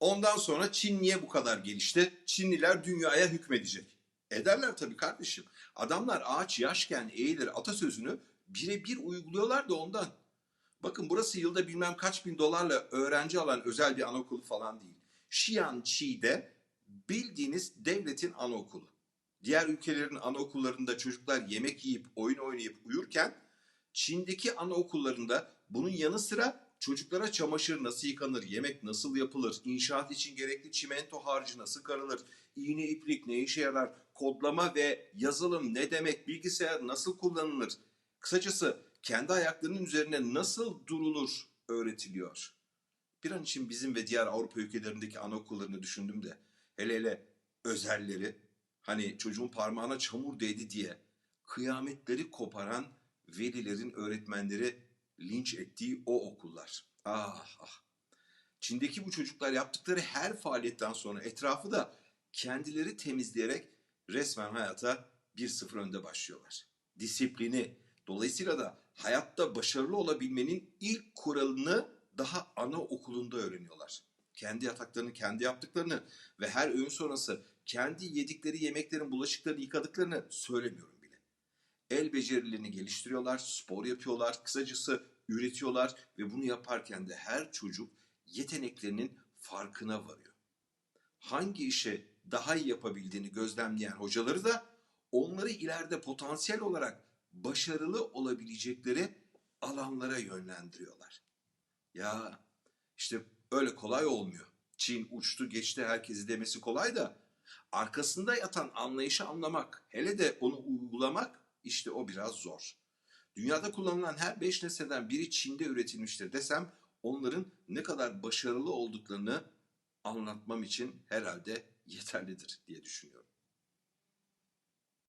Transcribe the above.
Ondan sonra Çin niye bu kadar gelişti? Çinliler dünyaya hükmedecek. Ederler tabii kardeşim. Adamlar ağaç yaşken eğilir atasözünü birebir uyguluyorlar da ondan. Bakın burası yılda bilmem kaç bin dolarla öğrenci alan özel bir anaokulu falan değil. Xi'anqi'de bildiğiniz devletin anaokulu. Diğer ülkelerin anaokullarında çocuklar yemek yiyip oyun oynayıp uyurken Çin'deki anaokullarında bunun yanı sıra çocuklara çamaşır nasıl yıkanır, yemek nasıl yapılır, inşaat için gerekli çimento harcı nasıl karılır, iğne iplik ne işe yarar, kodlama ve yazılım ne demek, bilgisayar nasıl kullanılır, kısacası kendi ayaklarının üzerine nasıl durulur öğretiliyor. Bir an için bizim ve diğer Avrupa ülkelerindeki anaokullarını düşündüm de hele hele özelleri hani çocuğun parmağına çamur değdi diye kıyametleri koparan velilerin öğretmenleri linç ettiği o okullar. Ah ah. Çin'deki bu çocuklar yaptıkları her faaliyetten sonra etrafı da kendileri temizleyerek resmen hayata 1-0 önde başlıyorlar. Disiplini, dolayısıyla da hayatta başarılı olabilmenin ilk kuralını daha ana okulunda öğreniyorlar. Kendi yataklarını kendi yaptıklarını ve her öğün sonrası kendi yedikleri yemeklerin bulaşıklarını yıkadıklarını söylemiyorum. El becerilerini geliştiriyorlar, spor yapıyorlar, kısacası üretiyorlar ve bunu yaparken de her çocuk yeteneklerinin farkına varıyor. Hangi işe daha iyi yapabildiğini gözlemleyen hocaları da onları ileride potansiyel olarak başarılı olabilecekleri alanlara yönlendiriyorlar. Ya işte öyle kolay olmuyor. Çin uçtu geçti herkesi demesi kolay da arkasında yatan anlayışı anlamak, hele de onu uygulamak işte o biraz zor. Dünyada kullanılan her beş nesneden biri Çin'de üretilmiştir desem onların ne kadar başarılı olduklarını anlatmam için herhalde yeterlidir diye düşünüyorum.